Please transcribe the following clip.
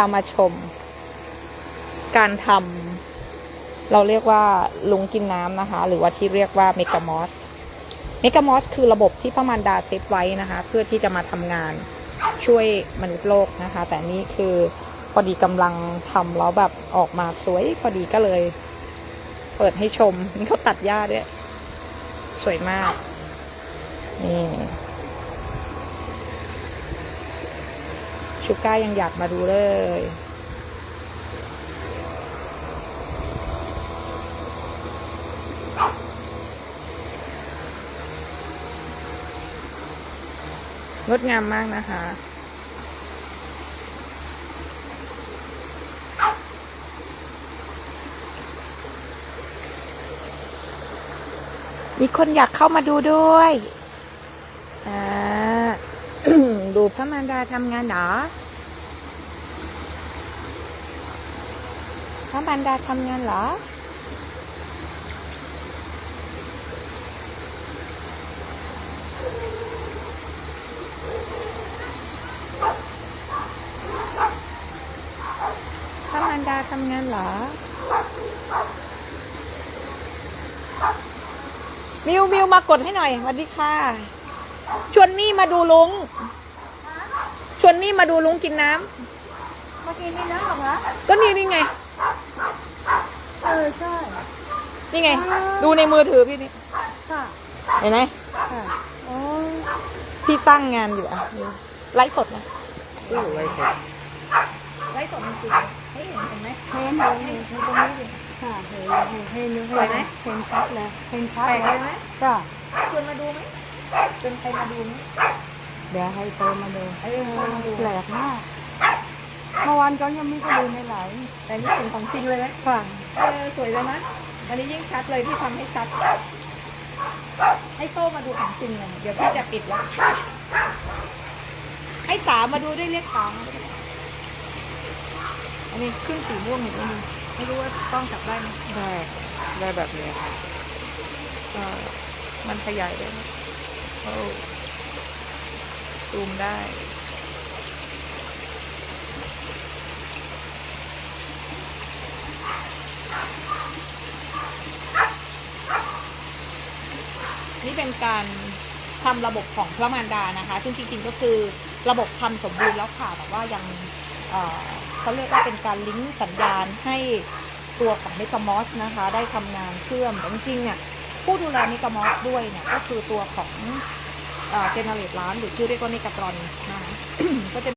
ามาชม การทำเราเรียกว่าลุงกินน้ำนะคะ หรือว่าที่เรียกว่าเมกามอสเมกามอสคือระบบที่พระมารดาเซตไว้นะคะ เพื่อที่จะมาทำงานช่วยมนุษย์โลกนะคะ แต่นี่คือพอดีกำลังทำแล้วแบบออกมาสวยพอดีก็เลย เปิดให้ชมนี่เขาตัดหญ้าด้วย สวยมากนี่ ชูก้ายังอยากมาดูเลย งดงามมากนะคะมีคนอยากเข้ามาดูด้วย อ่า พระมารดาทำงานหรอ พระมารดาทำงานหรอ พระมารดาทำงานเหรอ มิวมิวมากดให้หน่อยสวัสดีค่ะ ชวนมี่มาดูลุง ชวนมี่มาดูลุงกินน้ำเมื่อกี้นี่นะเหรอคะก็นี่นี่ไง เออใช่ นี่ไง ดูในมือถือพี่นี่ค่ะ เห็นไหมค่ะโอ้พี่สร้างงานอยู่อะไลฟ์สดนะตู้ไว้เสร็จไลฟ์สดจริงๆให้เห็นเห็นไหมเห็นเห็นเห็นเห็นตรงนี้ดิค่ะเห็นเห็นเห็นเห็นสวยไหมเห็นชัดเลยเห็นชัดไปเลไหมยจ้ะชวนมาดูไหมชวนใครมาดูไหม เดี๋ยวให้โตมาดูเออมาดูแปลกมากเมื่อวานก็ยังไม่ได้ดูในไหลน์แต่นี่เป็นของจริงเลยไหมค่ะเออสวยเลยนะอันนี้ยิ่งชัดเลยที่ทำให้ชัด ให้โตมาดูของจริงเลยเดี๋ยวพี่จะปิดแล้วให้สามาดูด้วยเรียกสามาด้วยอันนี้ขึ้นสีม่วงเห็นไหมดูไม่รู้ว่าต้องจับได้ไหมได้ได้แบบนี้ค่ะเออมันขยายได้ไหมโอ้ ซูมได้ นี่เป็นการทำระบบของพระมารดานะคะ ซึ่งจริงๆก็คือระบบทำสมบูรณ์แล้วค่ะ แต่ว่ายังเเขาเรียกว่าเป็นการลิงก์สัญญาณให้ตัวของเมกามอสนะคะ ได้ทำงานเชื่อมแต่จริงๆเนี่ยผู้ดูแลเมกามอสด้วยเนี่ยก็คือตัวของ เจเนเรตร้านหรือที่เรียกว่าเมกาตรอนนะคะก็จะ